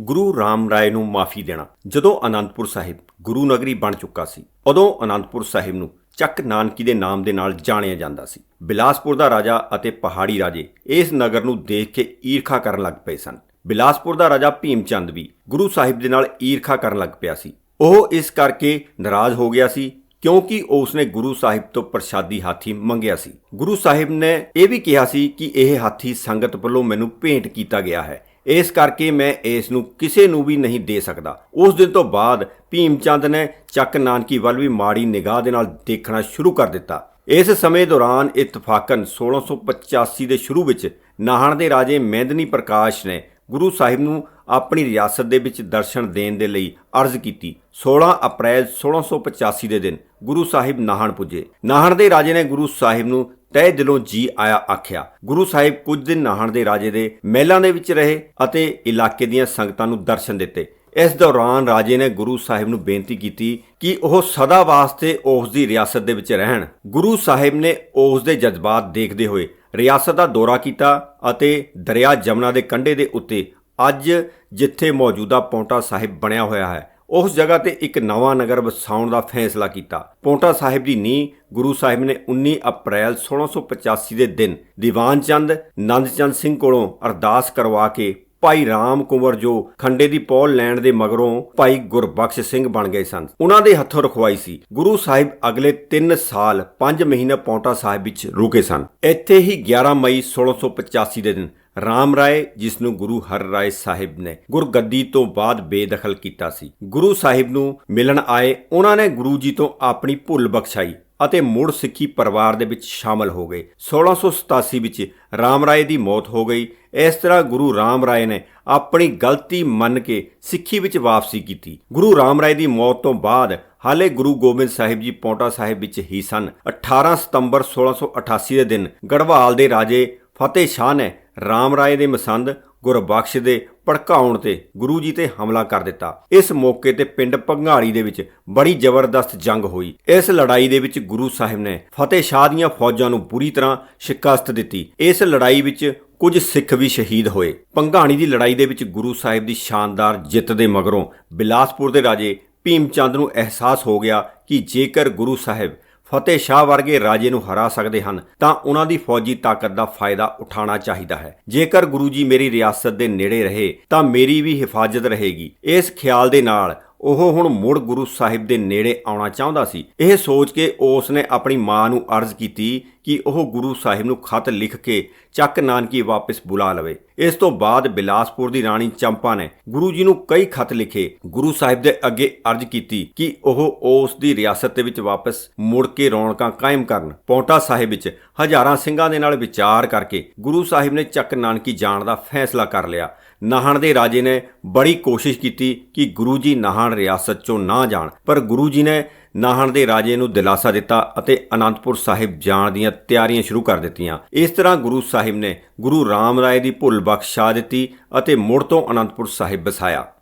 ਗੁਰੂ ਰਾਮ ਰਾਏ ਨੂੰ ਮਾਫੀ ਦੇਣਾ। ਜਦੋਂ ਅਨੰਦਪੁਰ ਸਾਹਿਬ ਗੁਰੂ ਨਗਰੀ ਬਣ ਚੁੱਕਾ ਸੀ, ਉਦੋਂ ਅਨੰਦਪੁਰ ਸਾਹਿਬ ਨੂੰ ਚੱਕ ਨਾਨਕੀ ਦੇ ਨਾਮ ਦੇ ਨਾਲ ਜਾਣਿਆ ਜਾਂਦਾ ਸੀ। ਬਿਲਾਸਪੁਰ ਦਾ ਰਾਜਾ ਅਤੇ ਪਹਾੜੀ ਰਾਜੇ ਇਸ ਨਗਰ ਨੂੰ ਦੇਖ ਕੇ ਈਰਖਾ ਕਰਨ ਲੱਗ ਪਏ ਸਨ। ਬਿਲਾਸਪੁਰ ਦਾ ਰਾਜਾ ਭੀਮ ਚੰਦ ਵੀ ਗੁਰੂ ਸਾਹਿਬ ਦੇ ਨਾਲ ਈਰਖਾ ਕਰਨ ਲੱਗ ਪਿਆ ਸੀ। ਉਹ ਇਸ ਕਰਕੇ ਨਾਰਾਜ਼ ਹੋ ਗਿਆ ਸੀ ਕਿਉਂਕਿ ਉਸਨੇ ਗੁਰੂ ਸਾਹਿਬ ਤੋਂ ਪ੍ਰਸ਼ਾਦੀ ਹਾਥੀ ਮੰਗਿਆ ਸੀ। ਗੁਰੂ ਸਾਹਿਬ ਨੇ ਇਹ ਵੀ ਕਿਹਾ ਸੀ ਕਿ ਇਹ ਹਾਥੀ ਸੰਗਤ ਵੱਲੋਂ ਮੈਨੂੰ ਭੇਂਟ ਕੀਤਾ ਗਿਆ ਹੈ। ਇਸ ਕਰਕੇ ਮੈਂ ਇਸ ਨੂੰ ਕਿਸੇ ਨੂੰ ਵੀ ਨਹੀਂ ਦੇ ਸਕਦਾ। ਉਸ ਦਿਨ ਤੋਂ ਬਾਅਦ ਭੀਮ ਚੰਦ ਨੇ ਚੱਕ ਨਾਨਕੀ ਵੱਲ ਵੀ ਮਾੜੀ ਨਿਗਾਹ ਦੇ ਨਾਲ ਦੇਖਣਾ ਸ਼ੁਰੂ ਕਰ ਦਿੱਤਾ। ਇਸ ਸਮੇਂ ਦੌਰਾਨ ਇਤਫਾਕਨ 1685 ਦੇ ਸ਼ੁਰੂ ਵਿੱਚ ਨਾਹਣ ਦੇ ਰਾਜੇ ਮਹਿੰਦਨੀ ਪ੍ਰਕਾਸ਼ ਨੇ ਗੁਰੂ ਸਾਹਿਬ ਨੂੰ ਆਪਣੀ ਰਿਆਸਤ ਦੇ ਵਿੱਚ ਦਰਸ਼ਨ ਦੇਣ ਦੇ ਲਈ ਅਰਜ਼ ਕੀਤੀ। 16 ਅਪ੍ਰੈਲ 1685 ਦੇ ਦਿਨ ਗੁਰੂ ਸਾਹਿਬ ਨਾਹਣ ਪੁੱਜੇ। ਨਾਹਣ ਦੇ ਰਾਜੇ ਨੇ ਗੁਰੂ ਸਾਹਿਬ ਨੂੰ ਤਹਿ ਦਿਲੋਂ ਜੀ ਆਇਆ ਆਖਿਆ, ਗੁਰੂ ਸਾਹਿਬ ਕੁਝ ਦਿਨ ਨਾਹਣ ਦੇ ਰਾਜੇ ਦੇ ਮਹਿਲਾਂ ਦੇ ਵਿੱਚ ਰਹੇ ਅਤੇ ਇਲਾਕੇ ਦੀਆਂ ਸੰਗਤਾਂ ਨੂੰ ਦਰਸ਼ਨ ਦਿੱਤੇ। ਇਸ ਦੌਰਾਨ ਰਾਜੇ ਨੇ ਗੁਰੂ ਸਾਹਿਬ ਨੂੰ ਬੇਨਤੀ ਕੀਤੀ ਕਿ ਉਹ ਸਦਾ ਵਾਸਤੇ ਉਸ ਦੀ ਰਿਆਸਤ ਦੇ ਵਿੱਚ ਰਹਿਣ। ਗੁਰੂ ਸਾਹਿਬ ਨੇ ਉਸ ਦੇ ਜਜ਼ਬਾਤ ਦੇਖਦੇ ਹੋਏ ਰਿਆਸਤ ਦਾ ਦੌਰਾ ਕੀਤਾ ਅਤੇ ਦਰਿਆ ਜਮਨਾ ਦੇ ਕੰਢੇ ਦੇ ਉੱਤੇ ਅੱਜ ਜਿੱਥੇ ਮੌਜੂਦਾ ਪੌਂਟਾ ਸਾਹਿਬ ਬਣਿਆ ਹੋਇਆ ਹੈ ਉਸ ਜਗ੍ਹਾ ਤੇ ਇੱਕ ਨਵਾਂ ਨਗਰ ਵਸਾਉਣ ਦਾ ਫੈਸਲਾ ਕੀਤਾ। ਪੌਂਟਾ ਸਾਹਿਬ ਦੀ ਨੀਂਹ ਗੁਰੂ ਸਾਹਿਬ ਨੇ 19 ਅਪ੍ਰੈਲ 1685 ਦੇ ਦਿਨ ਦੀਵਾਨ ਚੰਦ, ਨੰਦ ਚੰਦ ਸਿੰਘ ਕੋਲੋਂ ਅਰਦਾਸ ਕਰਵਾ ਕੇ ਭਾਈ ਰਾਮ ਕੁੰਵਰ ਜੋ ਖੰਡੇ ਦੀ ਪੌਲ ਲੈਣ ਦੇ ਮਗਰੋਂ ਭਾਈ ਗੁਰਬਖਸ਼ ਸਿੰਘ ਬਣ ਗਏ ਸਨ। ਉਹਨਾਂ ਦੇ ਹੱਥੋਂ ਰਖਵਾਈ ਸੀ। ਗੁਰੂ ਸਾਹਿਬ ਅਗਲੇ 3 ਸਾਲ 5 ਮਹੀਨੇ ਪੌਂਟਾ ਸਾਹਿਬ ਵਿੱਚ ਰੁਕੇ ਸਨ। ਇੱਥੇ ਹੀ 11 ਮਈ 1685 ਦੇ ਦਿਨ ਰਾਮ ਰਾਏ ਜਿਸ ਨੂੰ ਗੁਰੂ ਹਰ ਰਾਏ ਸਾਹਿਬ ਨੇ ਗੁਰਗੱਦੀ ਤੋਂ ਬਾਅਦ ਬੇਦਖਲ ਕੀਤਾ ਸੀ। ਗੁਰੂ ਸਾਹਿਬ ਨੂੰ ਮਿਲਣ ਆਏ ਉਹਨਾਂ ਨੇ ਗੁਰੂ ਜੀ ਤੋਂ ਆਪਣੀ ਭੁੱਲ ਬਖਸ਼ਾਈ ਅਤੇ ਮੁੜ ਸਿੱਖੀ ਪਰਿਵਾਰ ਦੇ ਵਿੱਚ ਸ਼ਾਮਲ ਹੋ ਗਏ। 1687 ਵਿੱਚ ਰਾਮ ਰਾਏ ਦੀ ਮੌਤ ਹੋ ਗਈ। ਇਸ ਤਰ੍ਹਾਂ ਗੁਰੂ ਰਾਮ ਰਾਏ ਨੇ ਆਪਣੀ ਗਲਤੀ ਮੰਨ ਕੇ ਸਿੱਖੀ ਵਿੱਚ ਵਾਪਸੀ ਕੀਤੀ। ਗੁਰੂ ਰਾਮ ਰਾਏ ਦੀ ਮੌਤ ਤੋਂ ਬਾਅਦ ਹਾਲੇ ਗੁਰੂ ਗੋਬਿੰਦ ਸਾਹਿਬ ਜੀ ਪੌਂਟਾ ਸਾਹਿਬ ਵਿੱਚ ਹੀ ਸਨ। 18 ਸਤੰਬਰ 1688 ਦੇ ਦਿਨ ਗੜਵਾਲ ਦੇ ਰਾਜੇ ਫਤਿਹ ਸ਼ਾਹ ਨੇ ਰਾਮ ਰਾਏ ਦੇ ਮਸੰਦ ਗੁਰਬਖਸ਼ ਦੇ ਭੜਕਾਉਣ ਤੇ ਗੁਰੂ ਜੀ ਤੇ ਹਮਲਾ ਕਰ ਦਿੱਤਾ। ਇਸ ਮੌਕੇ ਤੇ ਪਿੰਡ ਭੰਗਾੜੀ ਦੇ ਵਿੱਚ ਬੜੀ ਜ਼ਬਰਦਸਤ ਜੰਗ ਹੋਈ। ਇਸ ਲੜਾਈ ਦੇ ਵਿੱਚ ਗੁਰੂ ਸਾਹਿਬ ਨੇ ਫਤਿਹ ਸ਼ਾਹ ਦੀਆਂ ਫੌਜਾਂ ਨੂੰ ਬੁਰੀ ਤਰ੍ਹਾਂ ਸ਼ਿਕਸਤ ਦਿੱਤੀ। ਇਸ ਲੜਾਈ ਵਿੱਚ ਕੁਝ ਸਿੱਖ ਵੀ ਸ਼ਹੀਦ ਹੋਏ। ਭੰਗਾਣੀ ਦੀ ਲੜਾਈ ਦੇ ਵਿੱਚ ਗੁਰੂ ਸਾਹਿਬ ਦੀ ਸ਼ਾਨਦਾਰ ਜਿੱਤ ਦੇ ਮਗਰੋਂ ਬਿਲਾਸਪੁਰ ਦੇ ਰਾਜੇ ਭੀਮ ਚੰਦ ਨੂੰ ਅਹਿਸਾਸ ਹੋ ਗਿਆ ਕਿ ਜੇਕਰ ਗੁਰੂ ਸਾਹਿਬ ਫਤਿਹ ਸ਼ਾਹ ਵਰਗੇ ਰਾਜੇ ਨੂੰ ਹਰਾ ਸਕਦੇ ਹਨ, ਤਾਂ ਉਹਨਾਂ ਦੀ ਫੌਜੀ ਤਾਕਤ ਦਾ ਫਾਇਦਾ ਉਠਾਉਣਾ ਚਾਹੀਦਾ ਹੈ। ਜੇਕਰ ਗੁਰੂ ਜੀ ਮੇਰੀ ਰਿਆਸਤ ਦੇ ਨੇੜੇ ਰਹੇ, ਤਾਂ ਮੇਰੀ ਵੀ ਹਿਫਾਜ਼ਤ ਰਹੇਗੀ। ਇਸ ਖਿਆਲ ਦੇ ਨਾਲ ਉਹ ਹੁਣ ਮੁੜ ਗੁਰੂ ਸਾਹਿਬ ਦੇ ਨੇੜੇ ਆਉਣਾ ਚਾਹੁੰਦਾ ਸੀ। ਇਹ ਸੋਚ ਕੇ ਉਸ ਨੇ ਆਪਣੀ ਮਾਂ ਨੂੰ ਅਰਜ਼ ਕੀਤੀ ਕਿ ਉਹ ਗੁਰੂ ਸਾਹਿਬ ਨੂੰ ਖਤ ਲਿਖ ਕੇ ਚੱਕ ਨਾਨਕੀ ਵਾਪਸ ਬੁਲਾ ਲਵੇ। ਇਸ ਤੋਂ ਬਾਅਦ ਬਿਲਾਸਪੁਰ ਦੀ ਰਾਣੀ ਚੰਪਾ ਨੇ ਗੁਰੂ ਜੀ ਨੂੰ ਕਈ ਖਤ ਲਿਖੇ। ਗੁਰੂ ਸਾਹਿਬ ਦੇ ਅੱਗੇ ਅਰਜ਼ ਕੀਤੀ ਕਿ ਉਹ ਉਸ ਦੀ ਰਿਆਸਤ ਦੇ ਵਿੱਚ ਵਾਪਸ ਮੁੜ ਕੇ ਰੌਣਕਾਂ ਕਾਇਮ ਕਰਨ। ਪੌਂਟਾ ਸਾਹਿਬ ਵਿੱਚ ਹਜ਼ਾਰਾਂ ਸਿੰਘਾਂ ਦੇ ਨਾਲ ਵਿਚਾਰ ਕਰਕੇ ਗੁਰੂ ਸਾਹਿਬ ਨੇ ਚੱਕ ਨਾਨਕੀ ਜਾਣ ਦਾ ਫੈਸਲਾ ਕਰ ਲਿਆ। ਨਾਹਣ ਦੇ ਰਾਜੇ ਨੇ ਬੜੀ ਕੋਸ਼ਿਸ਼ ਕੀਤੀ ਕਿ ਗੁਰੂ ਜੀ ਨਾਹਣ ਨਾਹਣ ਰਿਆਸਤ ਚੋਂ ਨਾ ਜਾਣ। ਪਰ ਗੁਰੂ ਜੀ ਨੇ ਨਾਹਣ ਦੇ ਰਾਜੇ ਨੂੰ ਦਿਲਾਸਾ ਦਿੱਤਾ ਅਤੇ ਅਨੰਦਪੁਰ ਸਾਹਿਬ ਜਾਣ ਦੀਆਂ ਤਿਆਰੀਆਂ ਸ਼ੁਰੂ ਕਰ ਦਿੱਤੀਆਂ। ਇਸ ਤਰ੍ਹਾਂ ਗੁਰੂ ਸਾਹਿਬ ਨੇ ਗੁਰੂ ਰਾਮ ਰਾਏ ਦੀ ਭੁੱਲ ਬਖਸ਼ਾ ਦਿੱਤੀ ਅਤੇ ਮੁੜ ਤੋਂ ਅਨੰਦਪੁਰ ਸਾਹਿਬ ਵਸਾਇਆ।